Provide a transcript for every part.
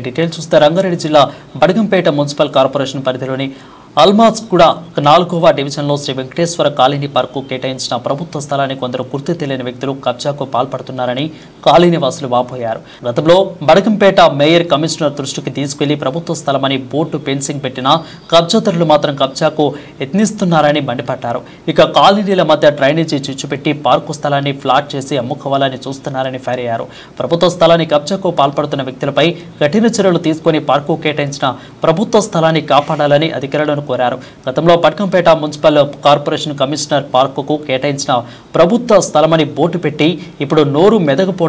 Details చూస్తే రంగారెడ్డి జిల్లా Badangpet municipal corporation పరిధిలోని అల్మాజ్ కూడా నాలుగవ డివిజన్లో శ్రీ వెంకటేశ్వర కాలనీ పార్కు కేటాయించిన ప్రభుత్వ స్థలాన్ని కొందరు గుర్తు తెలియని వ్యక్తులు కబ్జాకు పాల్పడుతున్నారని కాలనీవాసులు వాపోయారు. గతంలో బడకంపేట మేయర్ కమిషనర్ దృష్టికి తీసుకెళ్ళి ప్రభుత్వ స్థలమని బోర్డు ఫెన్సింగ్ పెట్టినా కబ్జాదారులు మాత్రం కబ్జాకు యత్నిస్తున్నారని మండిపడ్డారు. ఇక కాలనీల మధ్య డ్రైనేజీ చిచ్చుపెట్టి పార్కు స్థలాన్ని ఫ్లాట్ చేసి అమ్ముకోవాలని చూస్తున్నారని ఫైర్ అయ్యారు ప్రభుత్వ స్థలాన్ని కబ్జాకు పాల్పడుతున్న వ్యక్తులపై కఠిన చర్యలు తీసుకొని పార్కు కేటాయించిన ప్రభుత్వ స్థలాన్ని కాపాడాలని అధికారులను కోరారు. గతంలో పట్కంపేట మున్సిపల్ కార్పొరేషన్ కమిషనర్ పార్కుకు కేటాయించిన ప్రభుత్వ స్థలమని బోర్డు పెట్టి ఇప్పుడు నోరు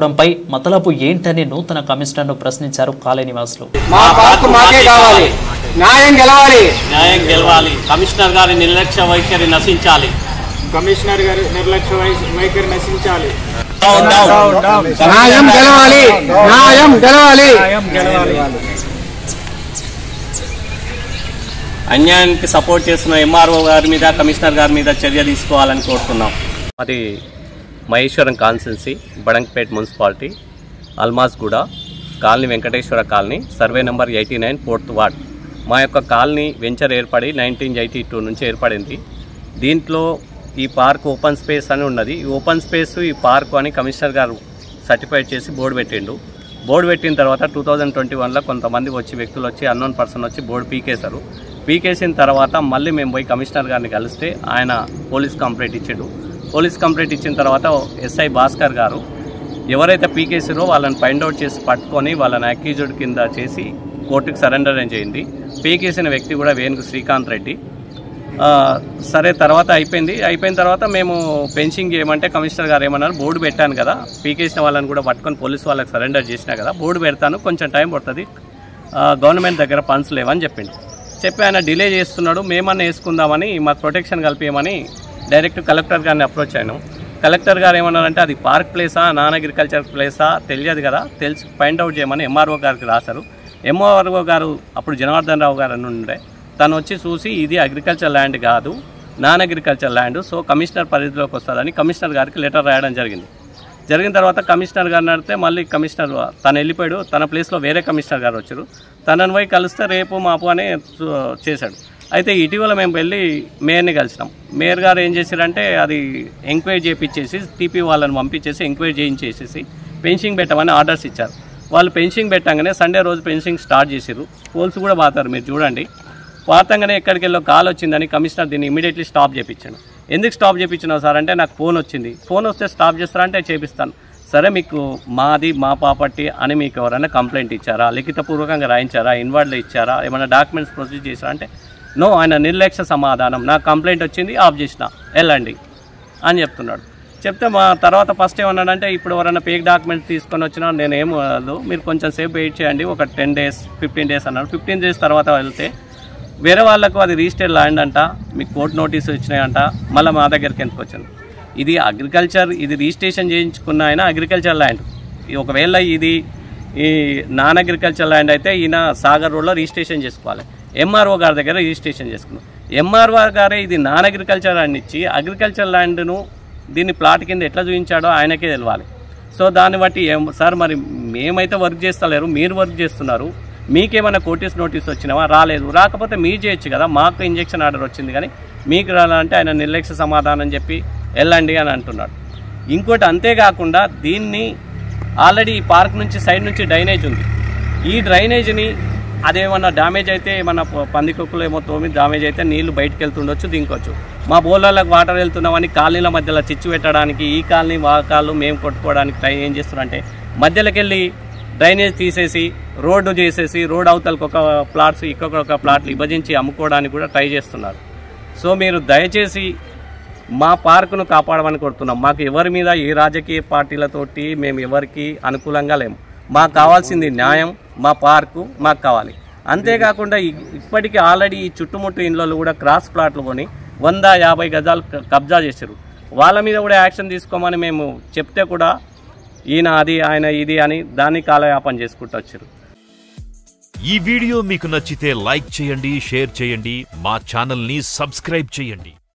మెదగపోవడంపై మతలబు ఏంటని నూతన కమిషనర్ను ప్రశ్నించారు కాలనీ నివాసులు. మా పార్కు మాకే కావాలి. న్యాయం గెలవాలి. న్యాయం గెలవాలి. కమిషనర్ గారి నిర్లక్ష్య వైఖరి నశించాలి. కమిషనర్ గారి నిర్లక్ష్య వైఖరి నశించాలి. న్యాయం గెలవాలి. న్యాయం గెలవాలి. అన్యాయానికి సపోర్ట్ చేస్తున్న ఎంఆర్ఓ గారి మీద కమిషనర్ గారి మీద చర్య తీసుకోవాలని కోరుతున్నాం. అది Maheshwaram constituency Badangpet municipality Almasguda colony Venkateshwara colony survey number eighty nine fourth ward. మా యొక్క కాలనీ వెంచర్ ఏర్పడి నైన్టీన్ ఎయిటీ టూ నుంచి ఏర్పడింది. దీంట్లో ఈ పార్క్ ఓపెన్ స్పేస్ అని ఉన్నది. ఈ ఓపెన్ స్పేస్ ఈ పార్క్ అని కమిషనర్ గారు సర్టిఫైడ్ చేసి బోర్డు పెట్టిండు. బోర్డు పెట్టిన తర్వాత టూ థౌజండ్ ట్వంటీ వన్లో కొంతమంది వచ్చి వ్యక్తులు వచ్చి అన్నోన్ పర్సన్ వచ్చి బోర్డు పీకేశారు. పీకేసిన తర్వాత మళ్ళీ మేము పోయి కమిషనర్ గారిని కలిస్తే ఆయన పోలీస్ కంప్లైంట్ ఇచ్చాడు. పోలీస్ కంప్లైంట్ ఇచ్చిన తర్వాత ఎస్ఐ భాస్కర్ గారు ఎవరైతే పీకేసారో వాళ్ళని ఫైండ్ అవుట్ చేసి పట్టుకొని వాళ్ళని అక్యూజ్డ్ కింద చేసి కోర్టుకు సరెండర్ చేయింది. పీకేసిన వ్యక్తి కూడా వేణుకు శ్రీకాంత్ రెడ్డి. సరే తర్వాత అయిపోయింది. అయిపోయిన తర్వాత మేము పెన్షింగ్ చేయమంటే కమిషనర్ గారు ఏమన్నారు బోర్డు పెట్టాను కదా పీకేసిన వాళ్ళని కూడా పట్టుకొని పోలీస్ వాళ్ళకి సరెండర్ చేసినా కదా బోర్డు పెడతాను కొంచెం టైం పడుతుంది. గవర్నమెంట్ దగ్గర ఫండ్స్ లేవని చెప్పిండు. చెప్పి ఆయన డిలే చేస్తున్నాడు మేమన్నా వేసుకుందామని మాకు ప్రొటెక్షన్ కలిపేయమని డైరెక్ట్ కలెక్టర్ గారిని అప్రోచ్ అయినాం. కలెక్టర్ గారు ఏమన్నారంటే అది పార్క్ ప్లేసా నాన్ అగ్రికల్చర్ ప్లేసా తెలియదు కదా తెలిసి ఫైండ్ అవుట్ చేయమని ఎంఆర్ఓ గారికి రాశారు. ఎంఆర్ఓ గారు అప్పుడు జనార్దన్ రావు గారు అని ఉండే తను వచ్చి చూసి ఇది అగ్రికల్చర్ ల్యాండ్ కాదు non agriculture land so commissioner పరిధిలోకి వస్తుందని కమిషనర్ గారికి లెటర్ రాయడం జరిగింది. జరిగిన తర్వాత కమిషనర్ గారిని అడితే మళ్ళీ కమిషనర్ తను వెళ్ళిపోయాడు తన ప్లేస్లో వేరే కమిషనర్ గారు వచ్చారు. తనని పోయి కలిస్తే రేపు మాపు అని చూ- చేశాడు. అయితే ఇటీవల మేము వెళ్ళి మేయర్ని కలిసినాం. మేయర్ గారు ఏం చేశారంటే అది ఎంక్వైరీ చేయించేసి టీపీ వాళ్ళని పంపించేసి ఎంక్వైరీ చేయించేసేసి పెన్షింగ్ పెట్టమని ఆర్డర్స్ ఇచ్చారు. వాళ్ళు పెన్షింగ్ పెట్టంగానే సండే రోజు పెన్షింగ్ స్టార్ట్ చేసారు పోల్స్ కూడా పాతారు మీరు చూడండి. పాతంగానే ఎక్కడికి వెళ్ళో కాల్ వచ్చిందని కమిషనర్ దీన్ని ఇమీడియట్లీ స్టాప్ చేయించాను ఎందుకు స్టాప్ చేయించినావు సార్ అంటే నాకు ఫోన్ వచ్చింది. ఫోన్ వస్తే స్టాప్ చేస్తారంటే చేపిస్తాను. సరే మీకు మాది మా పాపట్టి అని మీకు ఎవరైనా కంప్లైంట్ ఇచ్చారా? లిఖితపూర్వకంగా రాయించారా? ఇన్వార్డ్లో ఇచ్చారా? ఏమైనా డాక్యుమెంట్స్ ప్రొసీజ్ చేశారా? అంటే నో ఆయన నిర్లక్ష్య సమాధానం. నాకు కంప్లైంట్ వచ్చింది ఆఫ్ చేసిన. వెళ్ళండి అని చెప్తున్నాడు. చెప్తే మా తర్వాత ఫస్ట్ ఏమన్నాడంటే ఇప్పుడు ఎవరైనా పేక్ డాక్యుమెంట్స్ తీసుకొని వచ్చినా నేను ఏం కాదు మీరు కొంచెం సేపు వెయిట్ చేయండి ఒక టెన్ డేస్ ఫిఫ్టీన్ డేస్ అన్నాడు. ఫిఫ్టీన్ డేస్ తర్వాత వెళ్తే వేరే వాళ్ళకు అది రిజిస్టర్ ల్యాండ్ అంట మీకు కోర్టు నోటీస్ వచ్చినాయంట మళ్ళీ మా దగ్గరికి ఎందుకు వచ్చింది ఇది అగ్రికల్చర్ ఇది రిజిస్ట్రేషన్ చేయించుకున్న ఆయన అగ్రికల్చర్ ల్యాండ్ ఒకవేళ ఇది ఈ నాన్ అగ్రికల్చర్ ల్యాండ్ అయితే ఈయన సాగర్ రోడ్లో రిజిస్ట్రేషన్ చేసుకోవాలి. ఎంఆర్ఓ గారి దగ్గర రిజిస్ట్రేషన్ చేసుకున్నాం. ఎంఆర్ఓ గారే ఇది నాన్ అగ్రికల్చర్ ల్యాండ్ ఇచ్చి అగ్రికల్చర్ ల్యాండ్ను దీన్ని ప్లాట్ కింద ఎట్లా చూపించాడో ఆయనకే తెలియాలి సో దాన్ని బట్టి ఏం సార్ మరి మేమైతే వర్క్ చేస్తలేరు మీరు వర్క్ చేస్తున్నారు మీకేమైనా కోటీస్ నోటీస్ వచ్చినావా? రాలేదు. రాకపోతే మీరు చేయొచ్చు కదా మాకు ఇంజెక్షన్ ఆర్డర్ వచ్చింది కానీ మీకు రాలంటే ఆయన నిర్లక్ష్య సమాధానం చెప్పి వెళ్ళండి అని అంటున్నాడు. ఇంకోటి అంతేకాకుండా దీన్ని ఆల్రెడీ ఈ పార్క్ నుంచి సైడ్ నుంచి డ్రైనేజ్ ఉంది. ఈ డ్రైనేజ్ని అదేమన్నా డ్యామేజ్ అయితే ఏమన్నా పందికొక్కులు ఏమో తోమి డ్యామేజ్ అయితే నీళ్ళు బయటకు వెళ్తుండొచ్చు దింకొచ్చు మా బోలర్లకు వాటర్ వెళ్తున్నామని కాలనీల మధ్యలో చిచ్చు పెట్టడానికి ఈ కాలనీ వా కాళ్ళు మేము కొట్టుకోవడానికి ట్రై ఏం చేస్తున్నారంటే మధ్యలోకి వెళ్ళి డ్రైనేజ్ తీసేసి రోడ్డు చేసేసి రోడ్ అవతలకు ఒక ప్లాట్స్ ఇంకొక ఒక ప్లాట్లు విభజించి అమ్ముకోవడానికి కూడా ట్రై చేస్తున్నారు. సో మీరు దయచేసి మా పార్కును కాపాడమని కోరుతున్నాం. మాకు ఎవరి మీద ఏ రాజకీయ పార్టీలతోటి మేము ఎవరికి అనుకూలంగా లేము. మాకు కావాల్సింది న్యాయం. మా పార్కు మాకు కావాలి. అంతేకాకుండా ఇప్పటికీ ఆల్రెడీ ఈ చుట్టుముట్టు ఇండ్లలో కూడా క్రాస్ ప్లాట్లు కొని వంద యాభై గజాలు కబ్జా చేశారు వాళ్ళ మీద కూడా యాక్షన్ తీసుకోమని మేము చెప్తే కూడా ఈయన అది ఆయన ఇది అని దాన్ని కాలయాపన చేసుకుంటూ వచ్చారు ఈ వీడియో మీకు నచ్చితే లైక్ చేయండి షేర్ చేయండి మా ఛానల్ని సబ్స్క్రైబ్ చేయండి.